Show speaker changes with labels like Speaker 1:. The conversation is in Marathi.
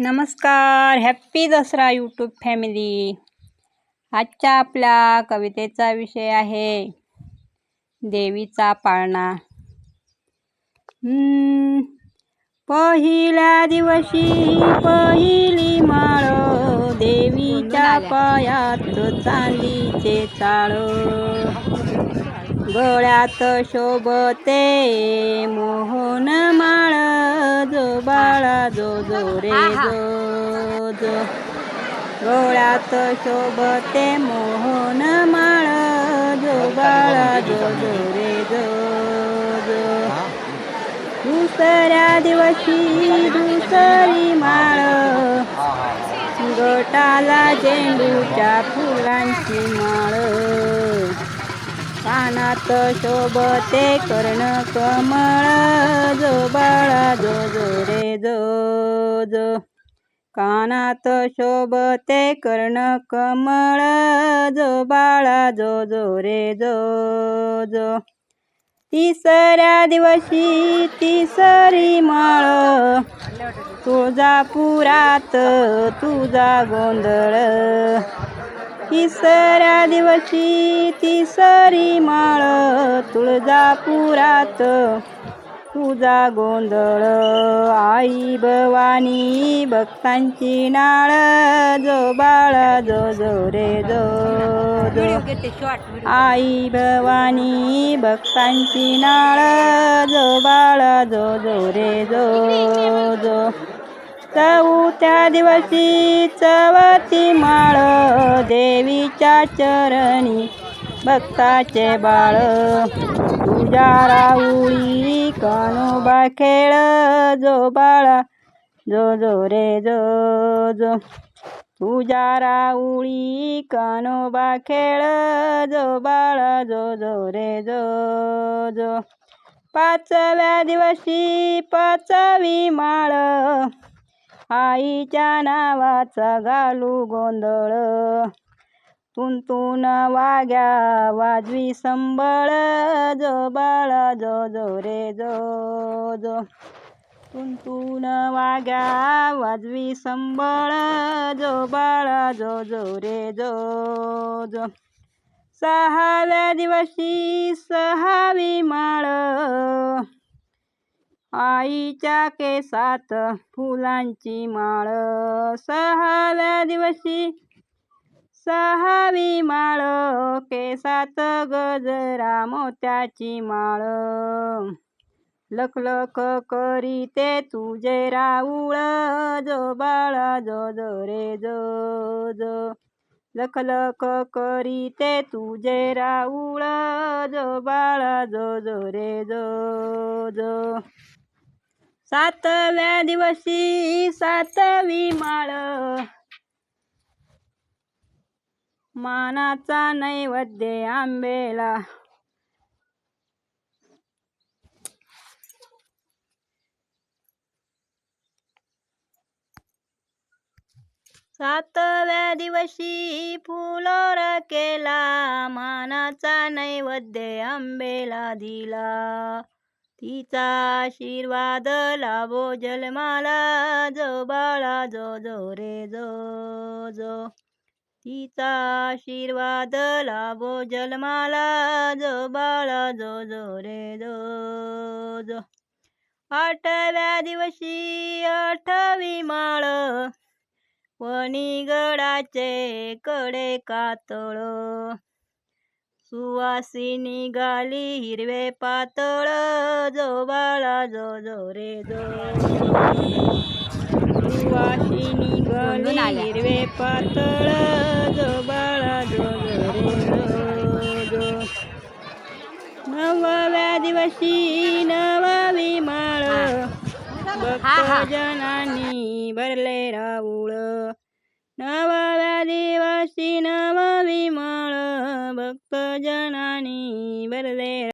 Speaker 1: नमस्कार हॅप्पी दसरा यूट्यूब फॅमिली आजच्या आपल्या कवितेचा विषय आहे देवीचा पाळणा. पहिल्या दिवशी पहिली माळ देवीच्या पायात चांदीचे चाळ. गळ्यात शोभते मोहन माळ जो बाळा जो जो रे जो जो गळ्यात शोभते मोहन माळ. जो बाळा जो जो रे जो जो दुसऱ्या दिवशी दुसरी माळ. गटाला झेंडूच्या फुलांची माळ. कानात शोभते कर्ण कमळ. जो बाळा जो जो रे जो जो. कानात शोभते कर्ण कमळ. जो बाळा जो जो रे जो जो. तिसऱ्या दिवशी तिसरी माळ. तुळजापुरात तुझा गोंधळ. तिसऱ्या दिवशी तिसरी माळ तुळजापुरात. तुझा गोंधळ आई भवानी भक्तांची नाळ जो बाळा जो जो रे जो जो. आई भवानी भक्तांची नाळ जो बाळा जो जो रे जो जो. चौथ्या दिवशी चवती माळ देवीच्या चरणी भक्ताचे बाळ. तुझ्या राऊळी कानोबा खेळ जो बाळा जो जो रे जो जो. तुझ्या राऊळी कानोबा खेळ जो बाळा जो जो रे जो जो. पाचव्या दिवशी पाचवी माळ आईच्या नावाचा घालू गोंधळ. तुंतून वाग्या वाजवी संबळ जो बाळा जो जो रे जो जो. तुंतून वाग्या वाजवी संबळ जो बाळा जो जो रे जो जो. सहाव्या दिवशी सहावी माळ. आईच्या केसात फुलांची माळ. सहाव्या दिवशी सहावी माळ. केसात गजरा मोत्याची माळ. लखलख करीते तुझे राऊळ. जो बाळा जो जो रे जो जो. लखलख करीते तुझे राऊळ जो बाळा जो जो रे जो जो. सातव्या दिवशी सातवी माळ. मानाचा नैवेद्य आंबेला. सातव्या दिवशी फुलोर केला मानाचा नैवेद्य आंबेला दिला. तिचा आशीर्वाद लाभो जलमाला जो बाळा जो जो रे जो जो. तिचा आशीर्वाद लाभो जलमाला जो बाळा जो जो रे जो जो. आठव्या दिवशी आठवी माळ वणीगडाचे कडे कातळ. सुवासिनी गाली हिरवे पातळ जो बाळा जो जो रे जो सुवासिनी गाली हिरवे पातळ जो बाळा जो जो रे जो नवव्या दिवशी नववी माळ. भक्तजनांनी भरले राऊळ. नवव्या दिवशी नववी माळ भक्तजनांनी भरले